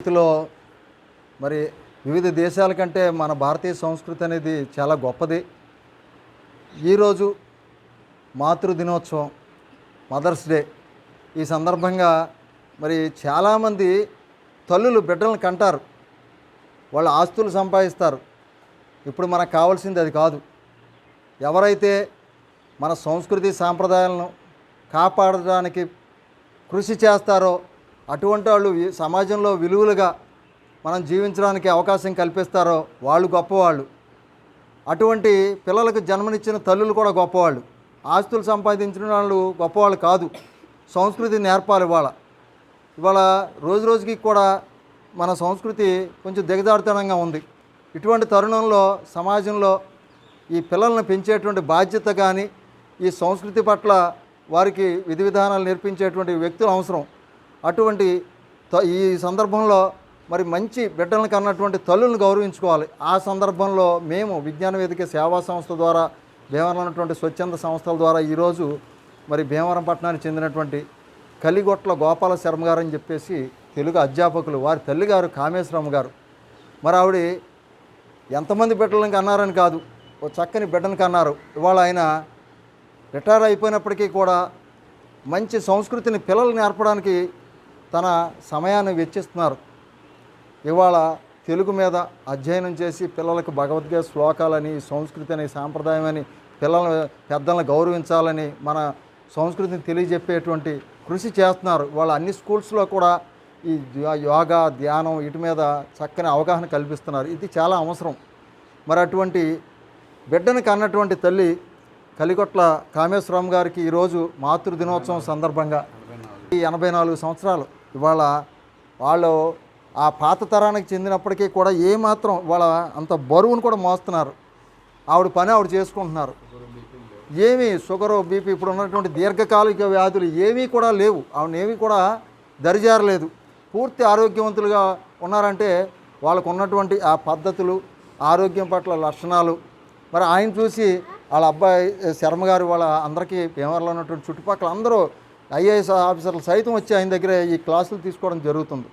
రీతిలో మరి వివిధ దేశాల కంటే మన భారతీయ సంస్కృతి అనేది చాలా గొప్పది. ఈరోజు మాతృ దినోత్సవం మదర్స్ డే. ఈ సందర్భంగా మరి చాలామంది తల్లులు బిడ్డలను కంటారు. వాళ్ళ ఆస్తులు సంపాదిస్తారు. ఇప్పుడు మనకు కావాల్సింది అది కాదు. ఎవరైతే మన సంస్కృతి సాంప్రదాయాలను కాపాడడానికి కృషి చేస్తారో అటువంటి వాళ్ళు సమాజంలో విలువలుగా మనం జీవించడానికి అవకాశం కల్పిస్తారో వాళ్ళు గొప్పవాళ్ళు. అటువంటి పిల్లలకు జన్మనిచ్చిన తల్లులు కూడా గొప్పవాళ్ళు. ఆస్తులు సంపాదించిన వాళ్ళు గొప్పవాళ్ళు కాదు. సంస్కృతి నేర్పాలి ఇవాళ. ఇవాళ రోజు రోజుకి కూడా మన సంస్కృతి కొంచెం దిగజారుతనంగా ఉంది. ఇటువంటి తరుణంలో సమాజంలో ఈ పిల్లల్ని పెంచేటువంటి బాధ్యత కానీ ఈ సంస్కృతి పట్ల వారికి విధి విధానాలు నేర్పించేటువంటి వ్యక్తులు అవసరం. అటువంటి త- ఈ సందర్భంలో మరి మంచి బిడ్డలను కన్నటువంటి తల్లులను గౌరవించుకోవాలి. ఆ సందర్భంలో మేము విజ్ఞాన వేదిక సేవా సంస్థ ద్వారా భీమవరం ఉన్నటువంటి స్వచ్ఛంద సంస్థల ద్వారా ఈరోజు మరి భీమవరం పట్టణానికి చెందినటువంటి కలిగొట్ల గోపాల శర్మ గారు అని చెప్పేసి తెలుగు అధ్యాపకులు వారి తల్లిగారు కామేశ్వరమ్మ గారు. మరి ఆవిడ ఎంతమంది బిడ్డలను కన్నారని కాదు ఓ చక్కని బిడ్డను కన్నారు. ఇవాళ ఆయన రిటైర్ అయిపోయినప్పటికీ కూడా మంచి సంస్కృతిని పిల్లలు నేర్పడానికి తన సమయాన్ని వెచ్చిస్తున్నారు. ఇవాళ తెలుగు మీద అధ్యయనం చేసి పిల్లలకు భగవద్గీత శ్లోకాలని సంస్కృతి అని సాంప్రదాయం అని పిల్లల పెద్దలను గౌరవించాలని మన సంస్కృతిని తెలియజెప్పేటువంటి కృషి చేస్తున్నారు. వాళ్ళ అన్ని స్కూల్స్లో కూడా ఈ యోగా ధ్యానం వీటి మీద చక్కని అవగాహన కల్పిస్తున్నారు. ఇది చాలా అవసరం. మరి అటువంటి బిడ్డను కన్నటువంటి తల్లి కలిగొట్ల కామేశ్వరం గారికి ఈరోజు మాతృ దినోత్సవం సందర్భంగా ఈ ఎనభై నాలుగు సంవత్సరాలు ఇవాళ వాళ్ళు ఆ పాత తరానికి చెందినప్పటికీ కూడా ఏమాత్రం వాళ్ళ అంత బరువును కూడా మోస్తున్నారు. ఆవిడ పని ఆవిడ చేసుకుంటున్నారు. ఏమీ షుగరు బీపీ ఇప్పుడు ఉన్నటువంటి దీర్ఘకాలిక వ్యాధులు ఏమీ కూడా లేవు. ఆవిడ ఏమీ కూడా దరిజారలేదు. పూర్తి ఆరోగ్యవంతులుగా ఉన్నారంటే వాళ్ళకు ఉన్నటువంటి ఆ పద్ధతులు ఆరోగ్యం పట్ల లక్షణాలు. మరి ఆయన చూసి వాళ్ళ అబ్బాయి శర్మ గారు వాళ్ళ అందరికీ భీమవరంలో ఉన్నటువంటి చుట్టుపక్కల అందరూ ఐఏఎస్ ఆఫీసర్లు సైతం వచ్చి ఆయన దగ్గర ఈ క్లాసులు తీసుకోవడం జరుగుతుంది.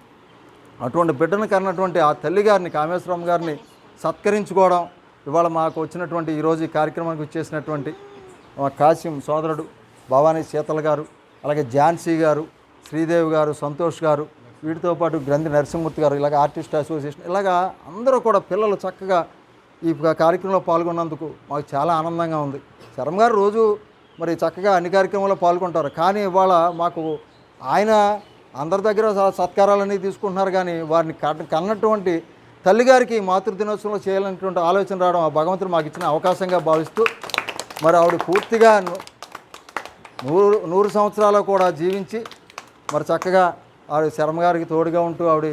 అటువంటి బిడ్డను కన్నటువంటి ఆ తల్లి గారిని కామేశ్వరం గారిని సత్కరించుకోవడం ఇవాళ మాకు వచ్చినటువంటి ఈరోజు ఈ కార్యక్రమానికి వచ్చేసినటువంటి మా సోదరుడు భవానీ శీతల్ గారు అలాగే ఝాన్సీ గారు శ్రీదేవి గారు సంతోష్ గారు వీటితో పాటు గ్రంథి నరసింహమూర్తి గారు ఇలాగ ఆర్టిస్ట్ అసోసియేషన్ ఇలాగా అందరూ కూడా పిల్లలు చక్కగా ఈ కార్యక్రమంలో పాల్గొన్నందుకు మాకు చాలా ఆనందంగా ఉంది. శర్మ గారు రోజు మరి చక్కగా అన్ని కార్యక్రమాల్లో పాల్గొంటారు. కానీ ఇవాళ మాకు ఆయన అందరి దగ్గర సత్కారాలన్నీ తీసుకుంటున్నారు. కానీ వారిని కన్నటువంటి తల్లిగారికి మాతృదినోత్సవంలో చేయాలనేటువంటి ఆలోచన రావడం ఆ భగవంతుడు మాకు ఇచ్చిన అవకాశంగా భావిస్తూ మరి ఆవిడ పూర్తిగా నూరు నూరు సంవత్సరాలు కూడా జీవించి మరి చక్కగా ఆవిడ శర్మ గారికి తోడుగా ఉంటూ ఆవిడ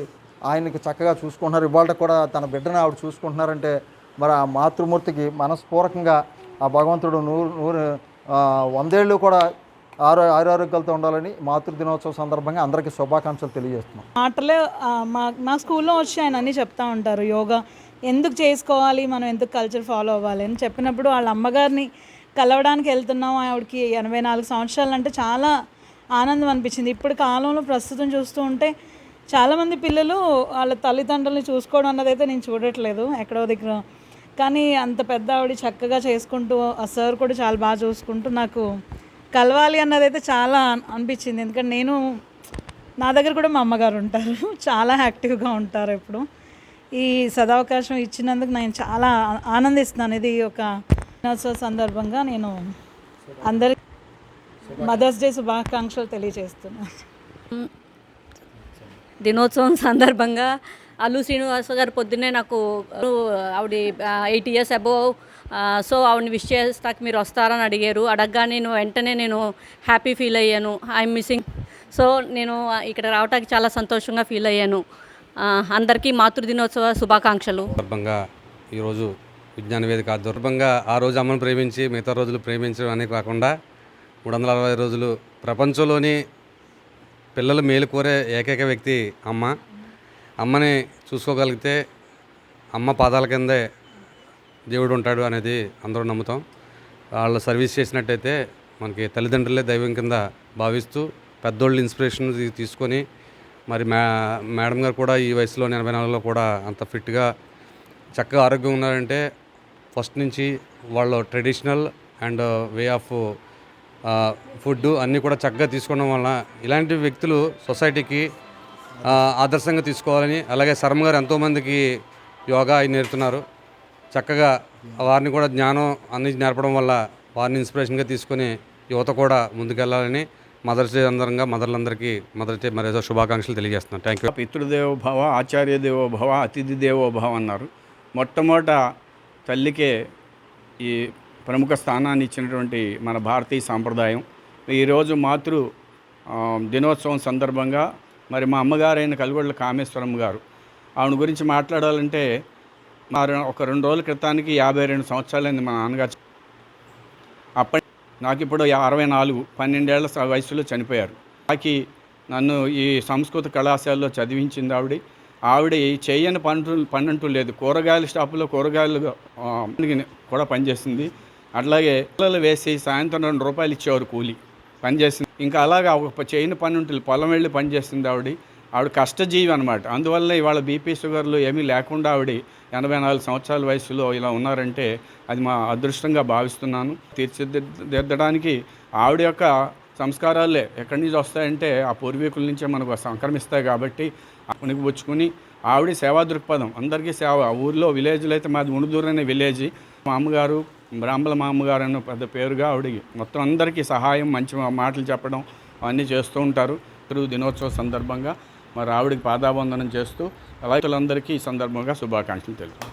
ఆయనకి చక్కగా చూసుకుంటున్నారు. ఇవాళ కూడా తన బిడ్డను ఆవిడ చూసుకుంటున్నారంటే మరి ఆ మాతృమూర్తికి మనస్పూర్వకంగా ఆ భగవంతుడు నూరు నూరు వందేళ్ళు కూడా ఆరో ఆరోగ్యాలతో ఉండాలని మాతృ దినోత్సవం సందర్భంగా అందరికీ శుభాకాంక్షలు తెలియజేస్తున్నాం. మాటలే ఆ, మా నా స్కూల్లో వచ్చి ఆయన అన్నీ చెప్తా ఉంటారు యోగా ఎందుకు చేసుకోవాలి మనం ఎందుకు కల్చర్ ఫాలో అవ్వాలి అని చెప్పినప్పుడు వాళ్ళ అమ్మగారిని కలవడానికి వెళ్తున్నాం ఆవిడకి ఎనభై నాలుగు సంవత్సరాలు అంటే చాలా ఆనందం అనిపించింది. ఇప్పుడు కాలంలో ప్రస్తుతం చూస్తూ ఉంటే చాలామంది పిల్లలు వాళ్ళ తల్లిదండ్రులని చూసుకోవడం అన్నదైతే నేను చూడట్లేదు ఎక్కడో దగ్గర కానీ అంత పెద్ద ఆవిడ చక్కగా చేసుకుంటూ ఆ సార్ కూడా చాలా బాగా చూసుకుంటూ నాకు కలవాలి అన్నదైతే చాలా అనిపించింది. ఎందుకంటే నేను నా దగ్గర కూడా మా అమ్మగారు ఉంటారు. చాలా యాక్టివ్గా ఉంటారు ఎప్పుడు. ఈ సదావకాశం ఇచ్చినందుకు నేను చాలా ఆనందిస్తున్నాను. ఇది ఒక దినోత్సవ సందర్భంగా నేను అందరి మదర్స్ డే శుభాకాంక్షలు తెలియజేస్తున్నాను. దినోత్సవం సందర్భంగా అల్లు శ్రీనివాస గారు పొద్దున్నే నాకు ఆవిడ ఎయిట్ ఇయర్స్ అబోవ్ సో ఆవిడని విష్ చేస్తాక మీరు వస్తారని అడిగారు. అడగగా నేను వెంటనే నేను హ్యాపీ ఫీల్ అయ్యాను. ఐఎమ్ మిస్సింగ్ సో నేను ఇక్కడ రావడానికి చాలా సంతోషంగా ఫీల్ అయ్యాను. అందరికీ మాతృదినోత్సవ శుభాకాంక్షలు. సందర్భంగా ఈరోజు విజ్ఞాన వేదిక దుర్భంగా ఆ రోజు అమ్మను ప్రేమించి మిగతా రోజులు ప్రేమించడం అనే కాకుండా మూడు వందల అరవై రోజులు ప్రపంచంలోని పిల్లలు మేలుకోరే ఏకైక వ్యక్తి అమ్మ. అమ్మని చూసుకోగలిగితే అమ్మ పాదాల కిందే దేవుడు ఉంటాడు అనేది అందరూ నమ్ముతాం. వాళ్ళు సర్వీస్ చేసినట్టయితే మనకి తల్లిదండ్రులే దైవం కింద భావిస్తూ పెద్దోళ్ళు ఇన్స్పిరేషన్ తీసుకొని మరి మే మేడం గారు కూడా ఈ వయసులో ఎనభై నాలుగులో కూడా అంత ఫిట్గా చక్కగా ఆరోగ్యం ఉన్నారంటే ఫస్ట్ నుంచి వాళ్ళు traditional and way of food అన్నీ కూడా చక్కగా తీసుకోవడం వల్ల ఇలాంటి వ్యక్తులు సొసైటీకి ఆదర్శంగా తీసుకోవాలని అలాగే శర్మ గారు ఎంతోమందికి యోగా నేర్పుతున్నారు. చక్కగా వారిని కూడా జ్ఞానం అన్ని నేర్పడం వల్ల వారిని ఇన్స్పిరేషన్గా తీసుకొని యువత కూడా ముందుకెళ్ళాలని మదర్స్ డే అందరంగా మదర్లందరికీ మదర్స్ డే మరేదో శుభాకాంక్షలు తెలియజేస్తున్నాను. థ్యాంక్ యూ పితృదేవోభవ ఆచార్య దేవోభవ అతిథి దేవోభవ అన్నారు. మొట్టమొదట తల్లికే ఈ ప్రముఖ స్థానాన్ని ఇచ్చినటువంటి మన భారతీయ సాంప్రదాయం. ఈరోజు మాతృ దినోత్సవం సందర్భంగా మరి మా అమ్మగారైన కలుగొండల కామేశ్వరం గారు. ఆవిడ గురించి మాట్లాడాలంటే మా ఒక రెండు రోజుల క్రితానికి యాభై రెండు సంవత్సరాలైంది మా నాన్నగారు. అప్పటి నాకు ఇప్పుడు అరవై నాలుగు పన్నెండేళ్ళ వయసులో చనిపోయారు. నాకి నన్ను ఈ సంస్కృత కళాశాలలో చదివించింది ఆవిడ. ఆవిడ ఈ చేయని పనులు పనంటూ లేదు. కూరగాయల షాపులో కూరగాయలు కూడా పనిచేసింది. అట్లాగే పిల్లలు వేసి సాయంత్రం రెండు రూపాయలు ఇచ్చేవారు కూలి. పనిచేసింది. ఇంకా అలాగా ఒక చేయని పని ఉంటుంది పొలం వెళ్ళి పని చేస్తుంది ఆవిడ. ఆవిడ కష్టజీవి అనమాట అందువల్ల ఇవాళ బీపీ షుగర్లు ఏమీ లేకుండా ఆవిడ ఎనభై నాలుగు సంవత్సరాల వయసులో ఇలా ఉన్నారంటే అది మా అదృష్టంగా భావిస్తున్నాను. తీర్చిదిద్దడానికి ఆవిడ యొక్క సంస్కారాలే ఎక్కడి నుంచి వస్తాయంటే ఆ పూర్వీకుల నుంచే మనకు సంక్రమిస్తాయి కాబట్టి పుచ్చుకుని ఆవిడ సేవా దృక్పథం. అందరికీ సేవ. ఆ ఊర్లో విలేజ్లో అయితే మాది ఉణుదూరు అనే విలేజ్. మా అమ్మగారు బ్రాహ్మల మా అన్న పెద్ద పేరుగా ఆవిడకి. మొత్తం అందరికీ సహాయం మంచి మాటలు చెప్పడం అవన్నీ చేస్తూ ఉంటారు తిరుగు దినోత్సవ సందర్భంగా. మరి ఆవిడకి పాదాబంధనం చేస్తూ రైతులందరికీ ఈ సందర్భంగా శుభాకాంక్షలు తెలుపు